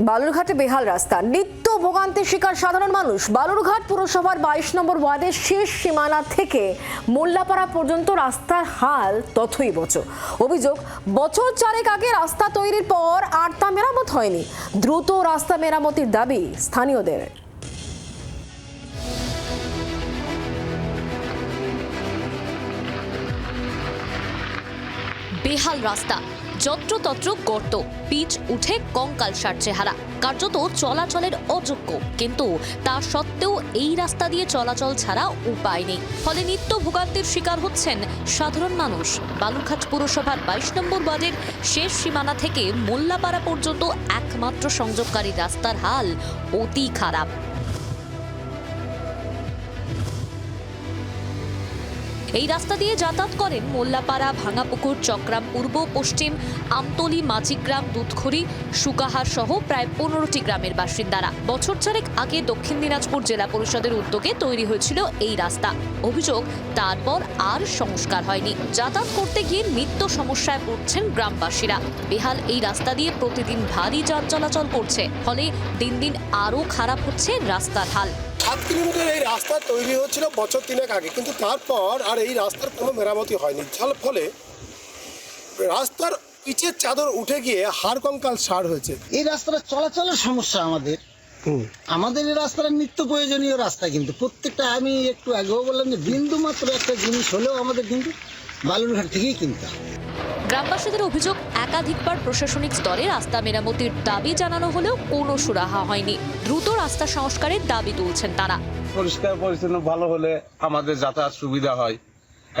বালুরঘাটে বেহাল রাস্তা। নিত্য ভোগান্তির শিকার সাধারণ মানুষ। বালুরঘাট পুরসভার বাইশ নম্বর ওয়ার্ডের শেষ সীমানা থেকে মোল্লাপাড়া পর্যন্ত রাস্তার হাল তথই বচ। অভিযোগ, বছর চারেক আগে রাস্তা তৈরির পর আর তা মেরামত হয়নি। দ্রুত রাস্তা মেরামতির দাবি স্থানীয়দের। বেহাল রাস্তা। যত্রতত্র গর্ত পিচ উঠে কঙ্কাল সার চেহারা। কার্যত চলাচলের অযোগ্য, কিন্তু তা সত্ত্বেও এই রাস্তা দিয়ে চলাচল ছাড়া উপায় নেই। ফলে নিত্য ভোগান্তির শিকার হচ্ছেন সাধারণ মানুষ। বালুরঘাট পুরসভার বাইশ নম্বর ওয়ার্ডের শেষ সীমানা থেকে মোল্লাপাড়া পর্যন্ত একমাত্র সংযোগকারী রাস্তার হাল অতি খারাপ। এই রাস্তা দিয়ে যাতায়াত করেন মোল্লাপাড়া, ভাঙাপুকুর, চক্রাম পূর্ব, পশ্চিম আমতলি, মাঝিগ্রাম দুধখড়ি সুকাহার সহ প্রায় পনেরোটি গ্রামের বাসিন্দারা। বছর চারেক আগে দক্ষিণ দিনাজপুর জেলা পরিষদের উদ্যোগে তৈরি হয়েছিল এই রাস্তা। অভিযোগ তারপর আর সংস্কার হয়নি। যাতায়াত করতে গিয়ে নিত্য সমস্যায় পড়ছেন গ্রামবাসীরা। বেহাল এই রাস্তা দিয়ে প্রতিদিন ভারী যান চলাচল করছে। ফলে দিন দিন আরও খারাপ হচ্ছে রাস্তার হাল। সাত কিলোমিটার এই রাস্তা তৈরি হচ্ছিল বছর তিনেক আগে কিন্তু তারপর আর এই রাস্তার কোনো মেরামতি হয়নি। যার ফলে রাস্তার পিচের চাদর উঠে গিয়ে হাড় কঙ্কাল সার হয়েছে। এই রাস্তাটা চলাচলের সমস্যা আমাদের। আমাদের এই রাস্তাটা নিত্য প্রয়োজনীয় রাস্তা কিন্তু। প্রত্যেকটা আমি একটু আগেও বললাম যে বিন্দু মাত্র একটা জিনিস হলেও আমাদের কিন্তু বালুরঘাট থেকেই কিনতে গ্রামবাসীদের অভিযোগ একাধিকবার প্রশাসনিক স্তরে রাস্তা মেরামতির দাবি জানানো হলেও কোনো সুরাহা হয়নি। দ্রুত রাস্তা সংস্কারের দাবি তুলছেন তারা। পরিষ্কার পরিচ্ছন্ন ভালো হলে আমাদের যাতায়াত সুবিধা হয়।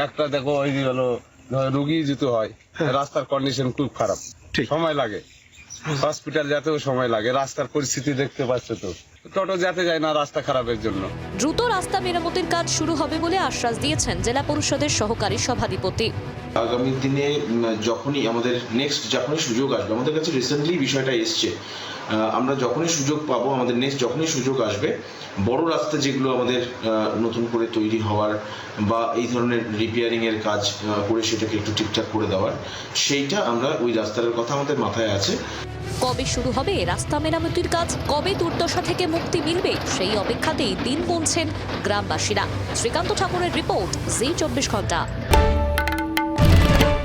একটা দেখো ওই হলো রুগী যেতে হয় রাস্তার কন্ডিশন খুব খারাপ। সময় লাগে। হসপিটাল যেতেও সময় লাগে। রাস্তার পরিস্থিতি দেখতে পাচ্ছ তো। টোটো যেতে যায় না রাস্তা খারাপের জন্য। দ্রুত রাস্তা মেরামতির কাজ শুরু হবে বলে আশ্বাস দিয়েছেন জেলা পরিষদের সহকারী সভাধিপতি। আগামী দিনে যখনই আমাদের নেক্সট যখনই সুযোগ আসবে, আমাদের কাছে রিসেন্টলি বিষয়টা এসছে আমরা যখনই সুযোগ পাবো, আমাদের নেক্সট যখনই সুযোগ আসবে, বড় রাস্তা যেগুলো আমাদের নতুন করে তৈরি হওয়ার বা এই ধরনের রিপেয়ারিং এর কাজ করে সেটাকে একটু ঠিকঠাক করে দেওয়ার, সেইটা আমরা ওই রাস্তার কথা আমাদের মাথায় আছে। কবে শুরু হবে রাস্তা মেরামতির কাজ? কবে দুর্দশা থেকে মুক্তি মিলবে? সেই অপেক্ষাতেই দিন গুনছেন গ্রামবাসীরা। শ্রীকান্ত ঠাকুরের রিপোর্ট, জি চব্বিশ ঘণ্টা।